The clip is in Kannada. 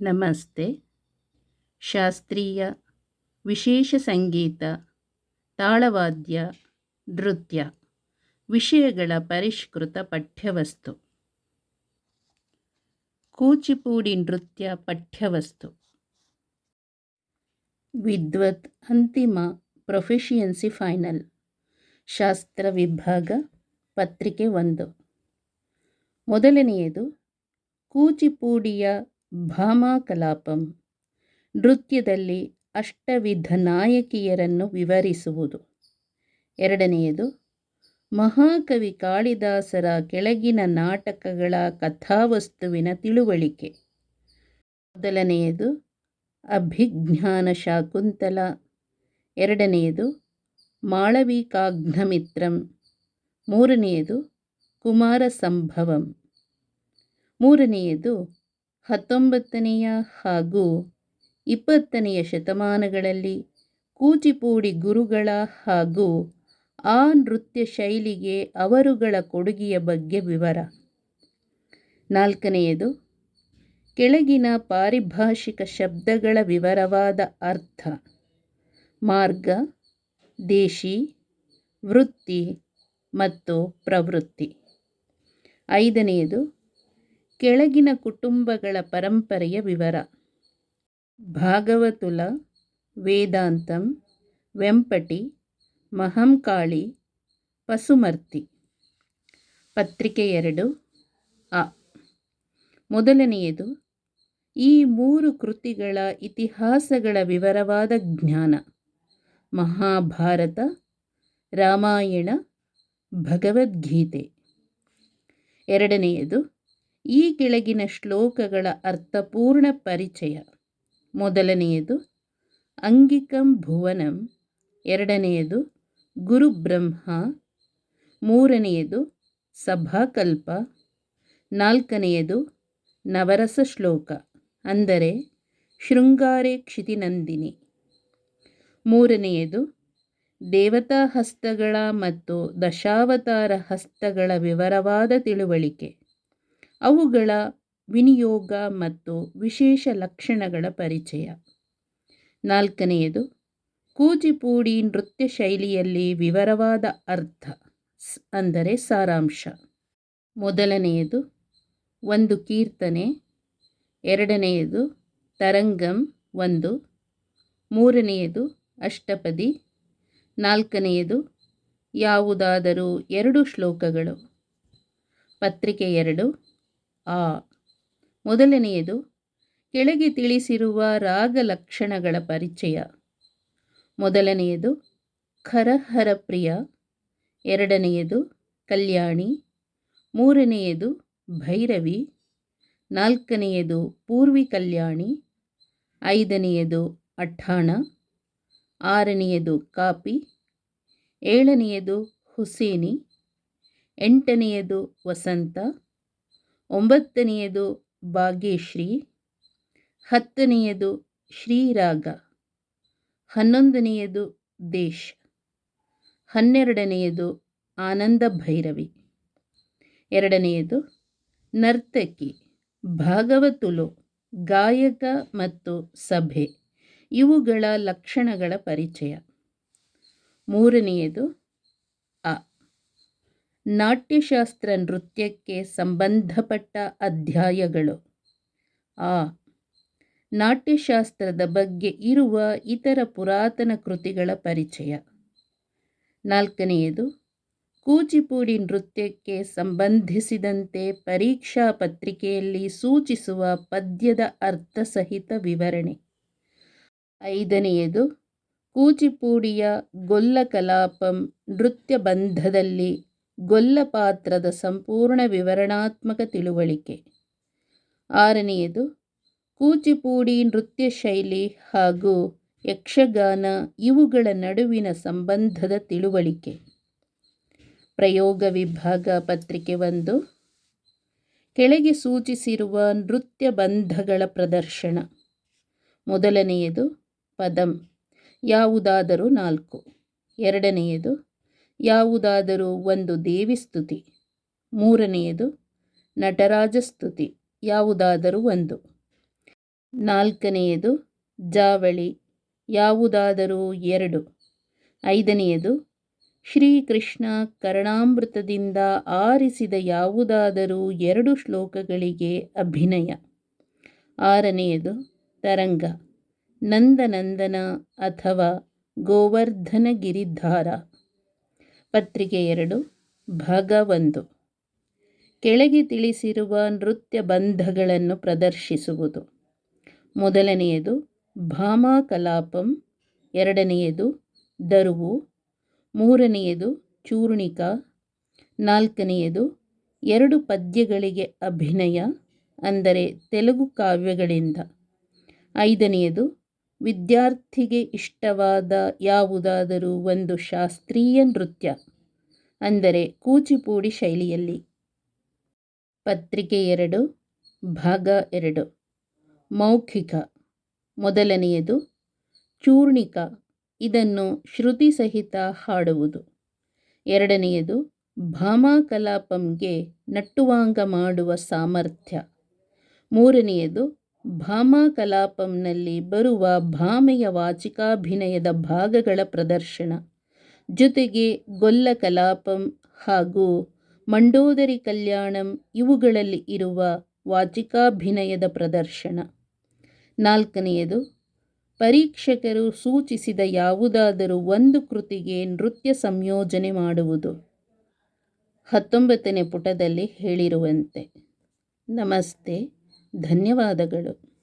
ನಮಸ್ತೆ. ಶಾಸ್ತ್ರೀಯ ವಿಶೇಷ ಸಂಗೀತ, ತಾಳವಾದ್ಯ, ನೃತ್ಯ, ವಿಷಯಗಳ ಪರಿಷ್ಕೃತ ಪಠ್ಯವಸ್ತು. ಕೂಚಿಪೂಡಿ ನೃತ್ಯ ಪಠ್ಯವಸ್ತು. ವಿದ್ವತ್ ಅಂತಿಮ ಪ್ರೊಫೆಷಿಯನ್ಸಿ ಫೈನಲ್. ಶಾಸ್ತ್ರ ವಿಭಾಗ, ಪತ್ರಿಕೆ ಒಂದು. ಮೊದಲನೆಯದು, ಕೂಚಿಪೂಡಿಯ ಭಾಮಾಕಲಾಪಂ. ನೃತ್ಯದಲ್ಲಿ ಅಷ್ಟವಿಧ ನಾಯಕಿಯರನ್ನು ವಿವರಿಸುವುದು. ಎರಡನೆಯದು, ಮಹಾಕವಿ ಕಾಳಿದಾಸರ ಕೆಳಗಿನ ನಾಟಕಗಳ ಕಥಾವಸ್ತುವಿನ ತಿಳುವಳಿಕೆ. ಮೊದಲನೆಯದು, ಅಭಿಜ್ಞಾನ ಶಾಕುಂತಲ. ಎರಡನೆಯದು, ಮಾಳವಿಕಾಗ್ನಮಿತ್ರಂ. ಮೂರನೆಯದು ಕುಮಾರ ಸಂಭವಂ ಮೂರನೆಯದು ಹತ್ತೊಂಬತ್ತನೆಯ ಹಾಗೂ ಇಪ್ಪತ್ತನೆಯ ಶತಮಾನಗಳಲ್ಲಿ ಕೂಚಿಪೂಡಿ ಗುರುಗಳ ಹಾಗೂ ಆ ನೃತ್ಯ ಶೈಲಿಗೆ ಅವರುಗಳ ಕೊಡುಗೆಯ ಬಗ್ಗೆ ವಿವರ. ನಾಲ್ಕನೆಯದು, ಕೆಳಗಿನ ಪಾರಿಭಾಷಿಕ ಶಬ್ದಗಳ ವಿವರವಾದ ಅರ್ಥ. ಮಾರ್ಗ, ದೇಶಿ, ವೃತ್ತಿ ಮತ್ತು ಪ್ರವೃತ್ತಿ. ಐದನೆಯದು ಕೆಳಗಿನ ಕುಟುಂಬಗಳ ಪರಂಪರೆಯ ವಿವರ. ಭಾಗವತುಲ, ವೇದಾಂತಂ, ವೆಂಪಟಿ, ಮಹಂಕಾಳಿ, ಪಸುಮರ್ತಿ. ಪತ್ರಿಕೆ ಎರಡು, ಅ. ಮೊದಲನೆಯದು, ಈ ಮೂರು ಕೃತಿಗಳ ಇತಿಹಾಸಗಳ ವಿವರವಾದ ಜ್ಞಾನ. ಮಹಾಭಾರತ, ರಾಮಾಯಣ, ಭಗವದ್ಗೀತೆ. ಎರಡನೆಯದು ಈ ಕೆಳಗಿನ ಶ್ಲೋಕಗಳ ಅರ್ಥಪೂರ್ಣ ಪರಿಚಯ. ಮೊದಲನೆಯದು, ಅಂಗಿಕಂ ಭುವನಂ. ಎರಡನೆಯದು, ಗುರುಬ್ರಹ್ಮ. ಮೂರನೆಯದು, ಸಭಾಕಲ್ಪ. ನಾಲ್ಕನೆಯದು, ನವರಸ ಶ್ಲೋಕ. ಅಂದರೆ ಶೃಂಗಾರೆ ಕ್ಷಿತಿನಂದಿನಿ ಮೂರನೆಯದು, ದೇವತಾ ಹಸ್ತಗಳ ಮತ್ತು ದಶಾವತಾರ ಹಸ್ತಗಳ ವಿವರವಾದ ತಿಳುವಳಿಕೆ. ಅವುಗಳ ವಿನಿಯೋಗ ಮತ್ತು ವಿಶೇಷ ಲಕ್ಷಣಗಳ ಪರಿಚಯ. ನಾಲ್ಕನೆಯದು, ಕೂಚಿಪೂಡಿ ನೃತ್ಯ ಶೈಲಿಯಲ್ಲಿ ವಿವರವಾದ ಅರ್ಥ ಅಂದರೆ ಸಾರಾಂಶ. ಮೊದಲನೆಯದು, ಒಂದು ಕೀರ್ತನೆ. ಎರಡನೆಯದು, ತರಂಗಂ. ಒಂದು. ಮೂರನೆಯದು, ಅಷ್ಟಪದಿ. ನಾಲ್ಕನೆಯದು, ಯಾವುದಾದರೂ ಎರಡು ಶ್ಲೋಕಗಳು. ಪತ್ರಿಕೆ ಎರಡು ಆ. ಮೊದಲನೆಯದು, ಕೆಳಗೆ ತಿಳಿಸಿರುವ ರಾಗ ಲಕ್ಷಣಗಳ ಪರಿಚಯ. ಮೊದಲನೆಯದು, ಖರಹರ ಪ್ರಿಯ. ಎರಡನೆಯದು, ಕಲ್ಯಾಣಿ. ಮೂರನೆಯದು, ಭೈರವಿ. ನಾಲ್ಕನೆಯದು, ಪೂರ್ವಿ ಕಲ್ಯಾಣಿ. ಐದನೆಯದು, ಅಠಾಣ. ಆರನೆಯದು, ಕಾಪಿ. ಏಳನೆಯದು, ಹುಸೇನಿ. ಎಂಟನೆಯದು, ವಸಂತ. ಒಂಬತ್ತನೆಯದು ಭಾಗ್ಯಶ್ರೀ, ಹತ್ತನೆಯದು ಶ್ರೀರಾಗ, ಹನ್ನೊಂದನೆಯದು ದೇಶ್, ಹನ್ನೆರಡನೆಯದು ಆನಂದ ಭೈರವಿ, ಎರಡನೆಯದು ನರ್ತಕಿ, ಭಾಗವತುಲು, ಗಾಯಕ ಮತ್ತು ಸಭೆ, ಇವುಗಳ ಲಕ್ಷಣಗಳ ಪರಿಚಯ. ಮೂರನೆಯದು ನಾಟ್ಯಶಾಸ್ತ್ರ ನೃತ್ಯಕ್ಕೆ ಸಂಬಂಧಪಟ್ಟ ಅಧ್ಯಾಯಗಳು. ಆ. ನಾಟ್ಯಶಾಸ್ತ್ರದ ಬಗ್ಗೆ ಇರುವ ಇತರ ಪುರಾತನ ಕೃತಿಗಳ ಪರಿಚಯ. ನಾಲ್ಕನೆಯದು. ಕೂಚಿಪೂಡಿ ನೃತ್ಯಕ್ಕೆ ಸಂಬಂಧಿಸಿದಂತೆ ಪರೀಕ್ಷಾ ಪತ್ರಿಕೆಯಲ್ಲಿ ಸೂಚಿಸುವ ಪದ್ಯದ ಅರ್ಥಸಹಿತ ವಿವರಣೆ. ಐದನೆಯದು. ಕೂಚಿಪೂಡಿಯ ಗೊಲ್ಲ ಕಲಾಪಂ ನೃತ್ಯ ಬಂಧದಲ್ಲಿ ಗೊಲ್ಲ ಪಾತ್ರದ ಸಂಪೂರ್ಣ ವಿವರಣಾತ್ಮಕ ತಿಳುವಳಿಕೆ. ಆರನೆಯದು, ಕೂಚಿಪೂಡಿ ನೃತ್ಯ ಶೈಲಿ ಹಾಗೂ ಯಕ್ಷಗಾನ ಇವುಗಳ ನಡುವಿನ ಸಂಬಂಧದ ತಿಳುವಳಿಕೆ. ಪ್ರಯೋಗ ವಿಭಾಗ ಪತ್ರಿಕೆ ಒಂದು, ಕೆಳಗೆ ಸೂಚಿಸಿರುವ ನೃತ್ಯ ಬಂಧಗಳ ಪ್ರದರ್ಶನ. ಮೊದಲನೆಯದು, ಪದಂ, ಯಾವುದಾದರೂ ನಾಲ್ಕು. ಎರಡನೆಯದು ಯಾವುದಾದರೂ ಒಂದು ದೇವಿ ಸ್ತುತಿ ಮೂರನೆಯದು ನಟರಾಜ ಸ್ತುತಿ ಯಾವುದಾದರೂ ಒಂದು. ನಾಲ್ಕನೆಯದು, ಜಾವಳಿ, ಯಾವುದಾದರೂ ಎರಡು. ಐದನೆಯದು, ಶ್ರೀಕೃಷ್ಣ ಕರ್ಣಾಮೃತದಿಂದ ಆರಿಸಿದ ಯಾವುದಾದರೂ ಎರಡು ಶ್ಲೋಕಗಳಿಗೆ ಅಭಿನಯ. ಆರನೆಯದು, ತರಂಗ, ನಂದನಂದನ ಅಥವಾ ಗೋವರ್ಧನ ಗಿರಿಧಾರ ಪತ್ರಿಕೆ ಎರಡು ಭಾಗ ಒಂದು ಕೆಳಗೆ ತಿಳಿಸಿರುವ ನೃತ್ಯ ಬಂಧಗಳನ್ನು ಪ್ರದರ್ಶಿಸುವುದು. ಮೊದಲನೆಯದು ಭಾಮಾ ಕಲಾಪಂ ಎರಡನೆಯದು, ದರುವು. ಮೂರನೆಯದು, ಚೂರ್ಣಿಕ. ನಾಲ್ಕನೆಯದು, ಎರಡು ಪದ್ಯಗಳಿಗೆ ಅಭಿನಯ, ಅಂದರೆ ತೆಲುಗು ಕಾವ್ಯಗಳಿಂದ. ಐದನೆಯದು ವಿದ್ಯಾರ್ಥಿಗೆ ಇಷ್ಟವಾದ ಯಾವುದಾದರೂ ಒಂದು ಶಾಸ್ತ್ರೀಯ ನೃತ್ಯ, ಅಂದರೆ ಕೂಚಿಪೂಡಿ ಶೈಲಿಯಲ್ಲಿ. ಪತ್ರಿಕೆ ಎರಡು, ಭಾಗ ಎರಡು. ಮೌಖಿಕ. ಮೊದಲನೆಯದು, ಚೂರ್ಣಿಕ. ಇದನ್ನು ಶ್ರುತಿ ಸಹಿತ ಹಾಡುವುದು. ಎರಡನೆಯದು ಭಾಮಾ ಕಲಾಪಂಗೆ ನಟ್ಟುವಾಂಗ ಮಾಡುವ ಸಾಮರ್ಥ್ಯ. ಮೂರನೆಯದು ಭಾಮಾ ಕಲಾಪಂನಲ್ಲಿ ಬರುವ ಭಾಮೆಯ ವಾಚಿಕಾಭಿನಯದ ಭಾಗಗಳ ಪ್ರದರ್ಶನ. ಜೊತೆಗೆ ಗೊಲ್ಲ ಕಲಾಪಂ ಹಾಗೂ ಮಂಡೋದರಿ ಕಲ್ಯಾಣಂ ಇವುಗಳಲ್ಲಿ ಇರುವ ವಾಚಿಕಾಭಿನಯದ ಪ್ರದರ್ಶನ. ನಾಲ್ಕನೆಯದು, ಪರೀಕ್ಷಕರು ಸೂಚಿಸಿದ ಯಾವುದಾದರೂ ಒಂದು ಕೃತಿಗೆ ನೃತ್ಯ ಸಂಯೋಜನೆ ಮಾಡುವುದು. ಹತ್ತೊಂಬತ್ತನೇ ಪುಟದಲ್ಲಿ ಹೇಳಿರುವಂತೆ, ನಮಸ್ತೆ. ಧನ್ಯವಾದಗಳು.